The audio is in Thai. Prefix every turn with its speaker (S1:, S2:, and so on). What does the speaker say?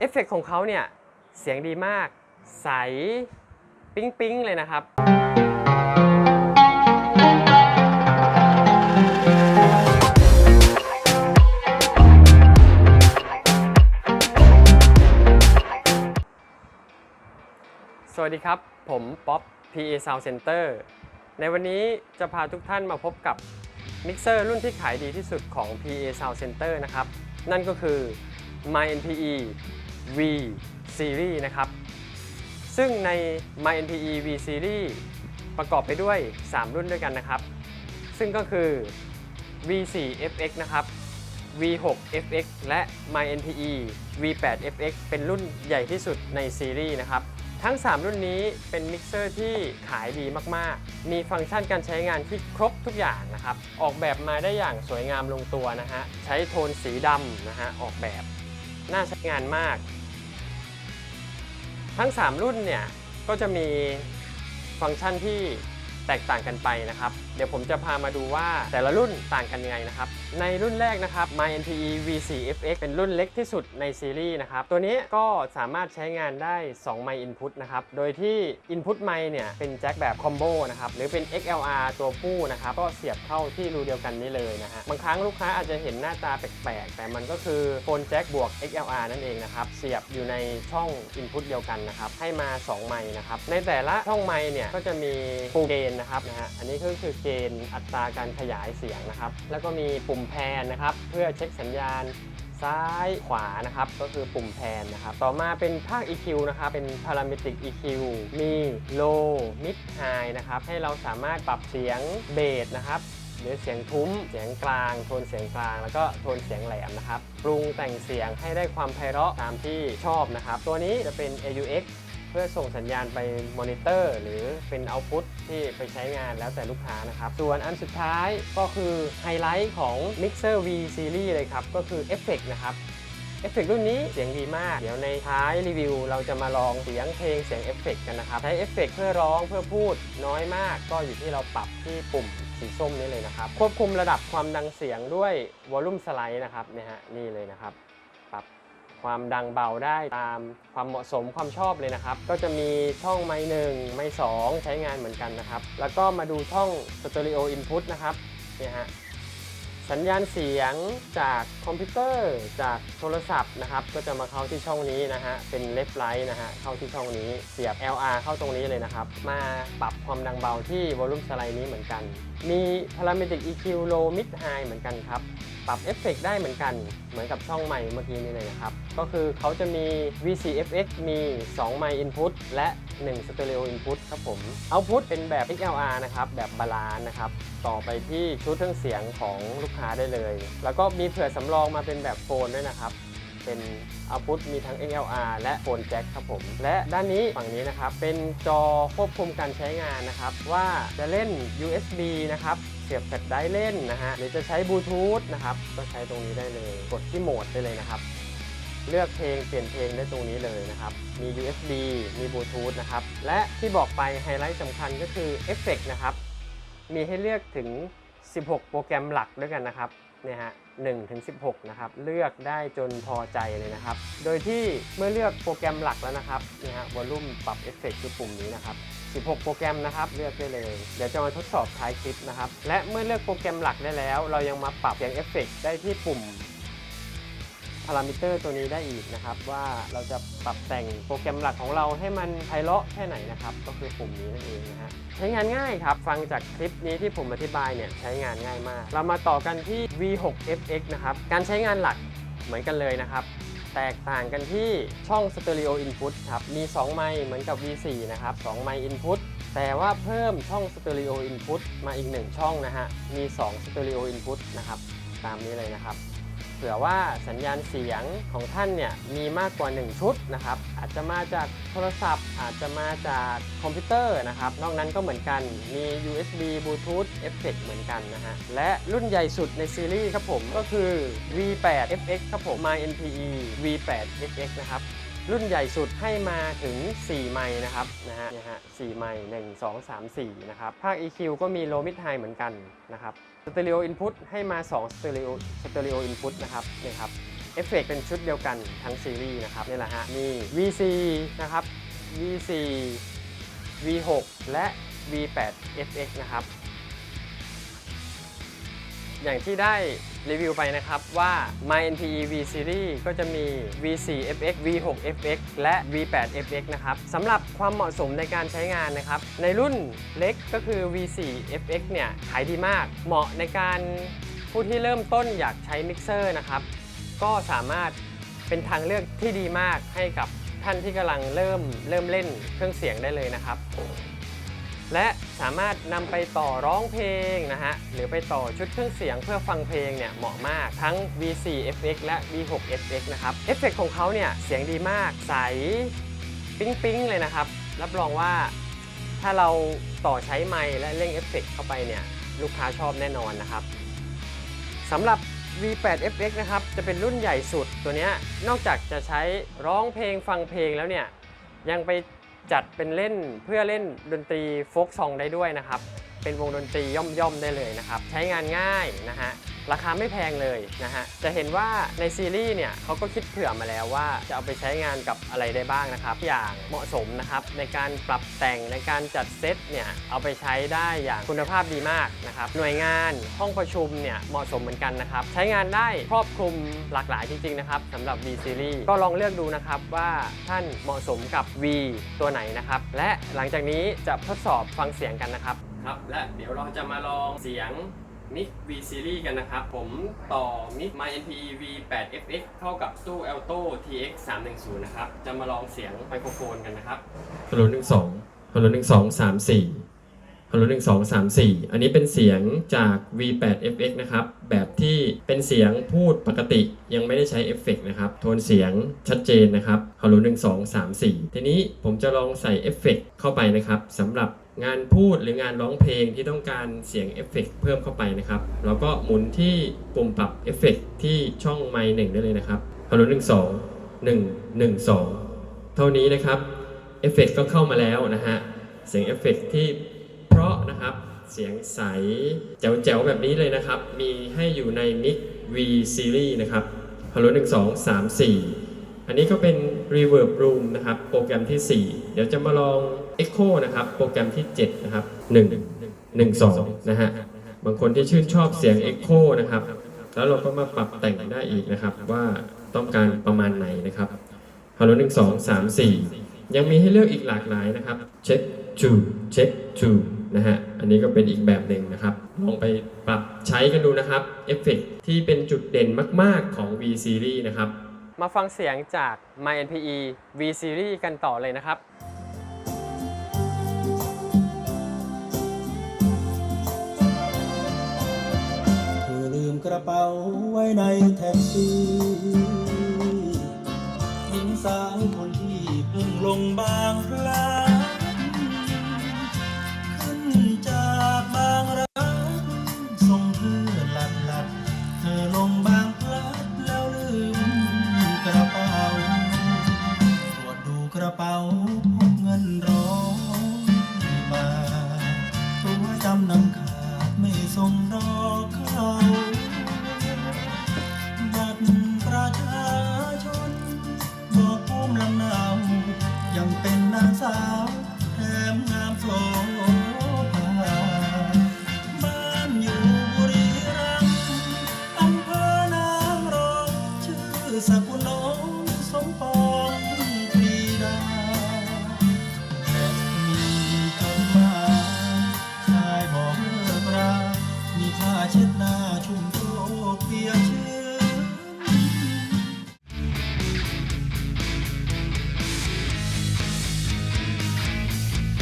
S1: เอฟเฟกต์ของเขาเนี่ย เสียงดีมาก ใส ปิ๊งปิ๊งเลยนะครับ สวัสดีครับ ผมป๊อป PA Sound Center ในวันนี้จะพาทุกท่านมาพบกับมิกเซอร์รุ่นที่ขายดีที่สุดของ PA Sound Center นะครับ นั่นก็คือ My NPE V Series นะครับ ซึ่งใน My NPE V Series ประกอบไปด้วย 3 รุ่นด้วยกันนะครับ ซึ่งก็คือ V4 FX นะครับ V6 FX และ My NPE V8 FX เป็นรุ่นใหญ่ที่สุดในซีรีส์นะครับ ทั้ง 3 รุ่นนี้เป็นมิกเซอร์ที่ขายดีมาก ๆ มีฟังก์ชันการใช้งานที่ครบทุกอย่างนะครับ ออกแบบมาได้อย่างสวยงามลงตัวนะฮะ ใช้โทนสีดำนะฮะ ออกแบบ น่าใช้งานมาก ทั้ง 3 รุ่นเนี่ยก็จะมีฟังก์ชันที่แตกต่างกันไปนะครับ เดี๋ยวผมจะพามาดูว่าแต่ละรุ่นต่างกันยังไงนะครับ ในรุ่นแรกนะครับ My NPE V4 FX เป็นรุ่นเล็กที่สุดในซีรีส์นะครับ ตัวนี้ก็สามารถใช้งานได้ 2 ไมค์ input นะครับ โดยที่ input ไมค์เนี่ยเป็นแจ็คแบบคอมโบนะครับ หรือเป็น XLR ตัวผู้นะครับ ก็เสียบเข้าที่รูเดียวกันนี้เลยนะฮะ บางครั้งลูกค้าอาจจะเห็นหน้าตาแปลกๆ แต่มันก็คือโฟนแจ็คบวก XLR นั่นเองนะครับ เสียบอยู่ในช่อง input เดียวกันนะครับ ให้มา 2 ไมค์นะครับ ในแต่ละช่องไมค์เนี่ยก็จะมีปุ่มเกณฑ์นะครับนะฮะ อันนี้ก็คือเกณฑ์อัตราการขยายเสียงนะครับ แล้วก็มีปุ่มแพนนะครับ เพื่อเช็คสัญญาณซ้ายขวานะครับ ก็คือปุ่มแพนนะครับ ต่อมาเป็นภาค EQ นะครับ เป็น Parametric EQ มี Low Mid High นะครับ ให้เราสามารถปรับเสียงเบสนะครับหรือเสียงทุ้ม เสียงกลาง โทนเสียงกลาง แล้วก็โทนเสียงแหลมนะครับ ปรุงแต่งเสียงให้ได้ความไพเราะตามที่ชอบนะครับ ตัวนี้จะเป็น AUX เพื่อส่งสัญญาณไปมอนิเตอร์ หรือเป็นเอาพุตที่ไปใช้งานแล้วแต่ลูกค้านะครับ ส่วนอันสุดท้ายก็คือไฮไลท์ของ Mixer V Series เลยครับ ก็คือเอฟเฟกนะครับเอฟเฟกต์รุ่นนี้เสียงดีมาก เดี๋ยวในท้ายรีวิว เราจะมาลองเสียงเพลงเสียงเอฟเฟกต์กันนะครับ ใช้เอฟเฟกต์เพื่อร้องเพื่อพูดน้อยมาก ก็อยู่ที่เราปรับที่ปุ่มสีส้มนี้เลยนะครับ ควบคุมระดับความดังเสียงด้วยวอลลุ่มสไลด์นะครับนี่ฮะนี่เลยนะครับ ความดังเบาได้ตามความเหมาะสมความชอบเลยนะครับ ก็จะมีช่องไมค์หนึ่งไมค์สองใช้งานเหมือนกันนะครับ แล้วก็มาดูช่องสเตอริโออินพุตนะครับเนี่ยฮะสัญญาณเสียงจากคอมพิวเตอร์จากโทรศัพท์นะครับ ก็จะมาเข้าที่ช่องนี้นะฮะเป็นเลฟไลท์นะฮะเข้าที่ช่องนี้เสียบ LR เข้าตรงนี้เลยนะครับ มาปรับความดังเบาที่วอลลุ่มสไลด์นี้เหมือนกัน มี Parametric EQ Low Mid High เหมือนกันครับ ปรับเอฟเฟกต์ได้เหมือนกันเหมือนกับช่องใหม่เมื่อกี้นี้เลยนะครับ ก็คือเขาจะมี VCFX มี 2 ไมค์ Input และ 1 Stereo Input ครับผม Output เป็นแบบ XLR นะครับ แบบบาลานนะครับ ต่อไปที่ชุดเครื่องเสียงของลูกค้าได้เลย แล้วก็มีเผื่อสำรองมาเป็นแบบโฟนด้วยนะครับเป็น output มีทั้ง XLR และโฟนแจ็คครับผม และด้านนี้ฝั่งนี้นะครับ เป็นจอควบคุมการใช้งานนะครับ ว่าจะเล่น USB นะครับ เสียบแฟลชไดร์เล่นนะฮะหรือจะใช้บลูทูธนะครับ ก็ใช้ตรงนี้ได้เลย กดที่โหมดได้เลยนะครับ เลือกเพลงเปลี่ยนเพลงได้ตรงนี้เลยนะครับ มี USB มีบลูทูธนะครับ และที่บอกไปไฮไลท์สำคัญก็คือเอฟเฟกนะครับ มีให้เลือกถึง 16 โปรแกรมหลักด้วยกันนะครับเนี่ยฮะ1ถึง16 นะครับ เลือกได้จนพอใจเลยนะครับ โดยที่เมื่อเลือกโปรแกรมหลักแล้วนะครับนี่ฮะวอลลุ่มปรับเอฟเฟกต์คือปุ่มนี้นะครับ 16 โปรแกรมนะครับเลือกได้เลย เดี๋ยวจะมาทดสอบท้ายคลิปนะครับ และเมื่อเลือกโปรแกรมหลักได้แล้ว เรายังมาปรับเสียงเอฟเฟกต์ได้ที่ปุ่ม พารามิเตอร์ตัวนี้ได้อีกนะครับ ว่าเราจะปรับแต่งโปรแกรมหลักของเราให้มันไพเราะแค่ไหนนะครับ ก็คือปุ่มนี้นั่นเองนะฮะใช้งานง่ายครับ ฟังจากคลิปนี้ที่ผมอธิบายเนี่ยใช้งานง่ายมาก เรามาต่อกันที่ V6FX นะครับ การใช้งานหลักเหมือนกันเลยนะครับ แตกต่างกันที่ช่อง Stereo Input ครับ มี 2 ไมค์เหมือนกับ V4 นะครับ 2 ไมค์ Input แต่ว่าเพิ่มช่อง Stereo Input มาอีก 1 ช่องนะฮะ มี 2 Stereo Input นะครับ ตามนี้เลยนะครับ เผื่อว่าสัญญาณเสียงของท่านเนี่ยมีมากกว่า 1 ชุดนะครับ อาจจะมาจากโทรศัพท์ อาจจะมาจากคอมพิวเตอร์นะครับ นอกนั้นก็เหมือนกันมี USB Bluetooth Effect เหมือนกันนะฮะ และรุ่นใหญ่สุดในซีรีส์ครับผมก็คือ V8 FX ครับผม My NPE V8 FX นะครับรุ่นใหญ่สุดให้มาถึง 4 ไมค์นะครับนะฮะนี่ฮะ4ไมค์1 2 3 4 นะครับ ภาค EQ ก็มี Low Mid High เหมือนกันนะครับ เตอริโออินพุตให้มา2สเตอริโอสเตอริโออินพุตนะครับเนี่ยครับเอฟเฟกต์เป็นชุดเดียวกันทั้งซีรีส์นะครับนี่แหละฮะมี VC นะครับ VC V6 และ V8 FX นะครับ อย่างที่ได้ รีวิวไปนะครับว่า My NPE V Series ก็จะมี V4 FX V6 FX และ V8 FX นะครับสำหรับความเหมาะสมในการใช้งานนะครับในรุ่นเล็กก็คือ V4 FX เนี่ยขายดีมาก เหมาะในการผู้ที่เริ่มต้นอยากใช้มิกเซอร์นะครับก็สามารถเป็นทางเลือกที่ดีมากให้กับท่านที่กำลังเริ่มเริ่มเล่นเครื่องเสียงได้เลยนะครับ และสามารถนำไปต่อร้องเพลงนะฮะ หรือไปต่อชุดเครื่องเสียงเพื่อฟังเพลงเนี่ยเหมาะมากทั้ง V4 FX และ V6 FX นะครับ เอฟเฟกของเขาเนี่ยเสียงดีมาก ใส ปิ๊งปิ๊งเลยนะครับ รับรองว่าถ้าเราต่อใช้ไมค์และเร่งเอฟเฟกเข้าไปเนี่ยลูกค้าชอบแน่นอนนะครับสำหรับ V8 FX นะครับ จะเป็นรุ่นใหญ่สุดตัวเนี้ยนอกจากจะใช้ร้องเพลงฟังเพลงแล้วเนี่ยยังไป จัดเป็นเล่นเพื่อเล่นดนตรีโฟกซองได้ด้วยนะครับ เป็นวงดนตรีย่อมๆได้เลยนะครับ ใช้งานง่ายนะฮะ ราคาไม่แพงเลยนะฮะ จะเห็นว่าในซีรีส์เนี่ยเขาก็คิดเผื่อมาแล้วว่าจะเอาไปใช้งานกับอะไรได้บ้างนะครับ อย่างเหมาะสมนะครับในการปรับแต่งในการจัดเซตเนี่ยเอาไปใช้ได้อย่างคุณภาพดีมากนะครับหน่วยงานห้องประชุมเนี่ยเหมาะสมเหมือนกันนะครับ ใช้งานได้ครอบคลุมหลากหลายจริงๆนะครับสำหรับ V Series ก็ลองเลือกดูนะครับว่าท่านเหมาะสมกับ V ตัวไหนนะครับและหลังจากนี้จะทดสอบฟังเสียงกันนะครับครับและเดี๋ยวเราจะมาลองเสียง มิก V Series กันนะครับ ผมต่อมิก MyNP V8 FX เข้ากับตู้ Alto TX 310นะครับ จะมาลองเสียงไมโครโฟนกันนะครับ
S2: ฮัลโหลหนึ่งสองฮัลโหลหนึ่งสองสามสี่ฮัลโหลหนึ่งสองสามสี่อันนี้เป็นเสียงจาก V8 FX นะครับ แบบที่เป็นเสียงพูดปกติยังไม่ได้ใช้เอฟเฟกต์นะครับ โทนเสียงชัดเจนนะครับฮัลโหลหนึ่งสองสามสี่ทีนี้ผมจะลองใส่เอฟเฟกต์เข้าไปนะครับสำหรับ งานพูดหรืองานร้องเพลงที่ต้องการเสียงเอฟเฟกต์เพิ่มเข้าไปนะครับแล้วก็หมุนที่ปุ่มปรับเอฟเฟกต์ที่ช่องไมค์หนึ่งได้เลยนะครับฮัลโหลหนึ่งสองหนึ่งหนึ่งสองเท่านี้นะครับเอฟเฟกต์ก็เข้ามาแล้วนะฮะเสียงเอฟเฟกต์ที่เพราะนะครับเสียงใสแจ๋วๆแบบนี้เลยนะครับ มีให้อยู่ใน Mic V Series นะครับ Hello 1 2 3 4อันนี้ก็เป็น Reverb Room นะครับ โปรแกรมที่ 4 เดี๋ยวจะมาลอง Echo นะครับ โปรแกรมที่ 7 นะครับ 1 1 2 นะฮะ บางคนที่ชื่นชอบเสียง Echo นะครับ แล้วเราก็มาปรับแต่งได้อีกนะครับ ว่าต้องการประมาณไหนนะครับฮัลโหลหนึ่งสองสามสี่ยังมีให้เลือกอีกหลากหลายนะครับ เช็คทูเช็คทูนะฮะ อันนี้ก็เป็นอีกแบบหนึ่งนะครับ ลองไปปรับใช้กันดูนะครับ เอฟเฟกที่เป็นจุดเด่นมาก ๆของ V Series นะครับ
S1: มาฟังเสียงจาก My NPE V Series กันต่อเลยนะครับ
S3: กระเป๋าไว้ในแท็กซี่หญิงสาวคนที่เพิ่งลงบางพลัด